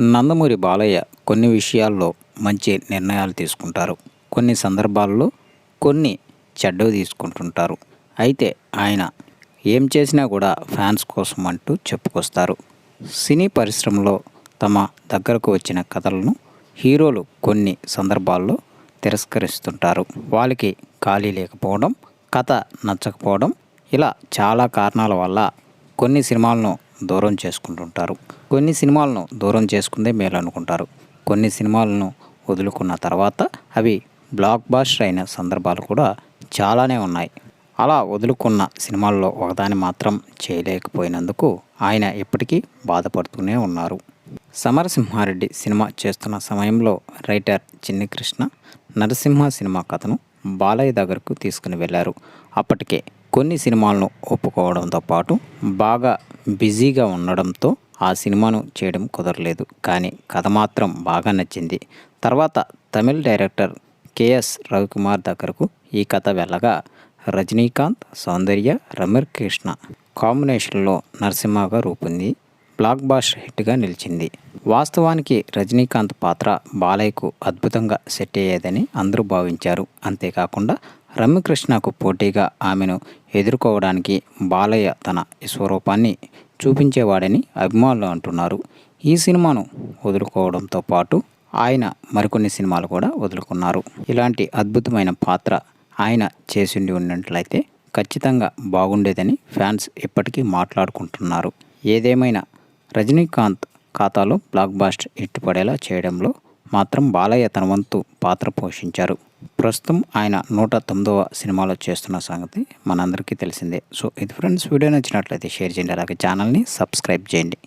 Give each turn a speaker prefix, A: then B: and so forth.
A: నందమూరి బాలయ్య కొన్ని విషయాల్లో మంచి నిర్ణయాలు తీసుకుంటారు. కొన్ని సందర్భాల్లో కొన్ని చెడ్డవి తీసుకుంటుంటారు. అయితే ఆయన ఏం చేసినా కూడా ఫ్యాన్స్ కోసం అంటూ చెప్పుకొస్తారు. సినీ పరిశ్రమలో తమ దగ్గరకు వచ్చిన కథలను హీరోలు కొన్ని సందర్భాల్లో తిరస్కరిస్తుంటారు. వాళ్ళకి ఖాళీ లేకపోవడం కథ నచ్చకపోవడం ఇలా చాలా కారణాల వల్ల కొన్ని సినిమాలను దూరం చేసుకుంటుంటారు. కొన్ని సినిమాలను దూరం చేసుకుందే మేలు అనుకుంటారు. కొన్ని సినిమాలను వదులుకున్న తర్వాత అవి బ్లాక్ బాస్టర్ అయిన సందర్భాలు కూడా చాలానే ఉన్నాయి. అలా వదులుకున్న సినిమాల్లో ఒకదాన్ని మాత్రం చేయలేకపోయినందుకు ఆయన ఇప్పటికీ బాధపడుతూనే ఉన్నారు. సమరసింహారెడ్డి సినిమా చేస్తున్న సమయంలో రైటర్ చిన్ని కృష్ణ నరసింహ సినిమా కథను బాలయ్య దగ్గరకు తీసుకుని వెళ్ళారు అప్పటికే కొన్ని సినిమాలను ఒప్పుకోవడంతో పాటు బాగా బిజీగా ఉండడంతో ఆ సినిమాను చేయడం కుదరలేదు. కానీ కథ మాత్రం బాగా నచ్చింది. తర్వాత తమిళ్ డైరెక్టర్ కేఎస్ రవికుమార్ దగ్గరకు ఈ కథ వెళ్ళగా రజనీకాంత్ సౌందర్య రమీర్ కృష్ణ కాంబినేషన్లో నరసింహగా రూపొంది. బ్లాక్ బాస్టర్ హిట్గా నిలిచింది. వాస్తవానికి రజనీకాంత్ పాత్ర బాలయ్యకు అద్భుతంగా సెట్ అయ్యేదని అందరూ భావించారు. అంతేకాకుండా రమ్యకృష్ణకు పోటీగా ఆమెను ఎదుర్కోవడానికి బాలయ్య తన స్వరూపాన్ని చూపించేవాడని అభిమానులు అంటున్నారు. ఈ సినిమాను వదులుకోవడంతో పాటు ఆయన మరికొన్ని సినిమాలు కూడా వదులుకున్నారు. ఇలాంటి అద్భుతమైన పాత్ర ఆయన చేసిండి ఉన్నట్లయితే ఖచ్చితంగా బాగుండేదని ఫ్యాన్స్ ఇప్పటికీ మాట్లాడుకుంటున్నారు. ఏదేమైనా రజనీకాంత్ ఖాతాలో బ్లాక్ బాస్టర్ ఇట్టుపడేలా చేయడంలో మాత్రం బాలయ్య తన వంతు పాత్ర పోషించారు. ప్రస్తుతం ఆయన నూట తొమ్మిదవ సినిమాలో చేస్తున్న సంగతి మనందరికీ తెలిసిందే. సో ఇది ఫ్రెండ్స్ వీడియో నచ్చినట్లయితే షేర్ చేయండి అలాగే ఛానల్ని సబ్స్క్రైబ్ చేయండి.